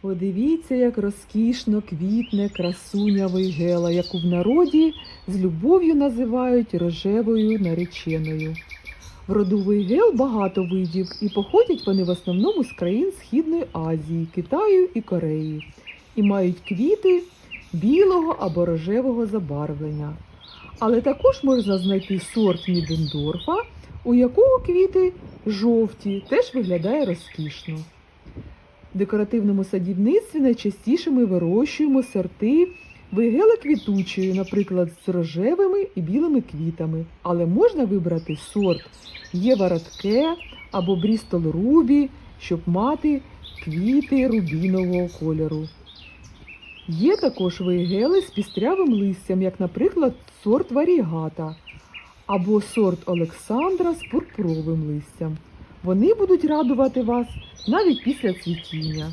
Подивіться, як розкішно квітне красуня вейгела, яку в народі з любов'ю називають рожевою нареченою. В роду вейгел багато видів, і походять вони в основному з країн Східної Азії, Китаю і Кореї, і мають квіти білого або рожевого забарвлення. Але також можна знайти сорт Мідендорфа, у якого квіти жовті, теж виглядає розкішно. В декоративному садівництві найчастіше ми вирощуємо сорти вигели квітучої, наприклад, з рожевими і білими квітами. Але можна вибрати сорт Радке або Брістол Рубі, щоб мати квіти рубінового кольору. Є також вейгели з пістрявим листям, як, наприклад, сорт варігата або сорт Олександра з пурпуровим листям. Вони будуть радувати вас навіть після цвітіння.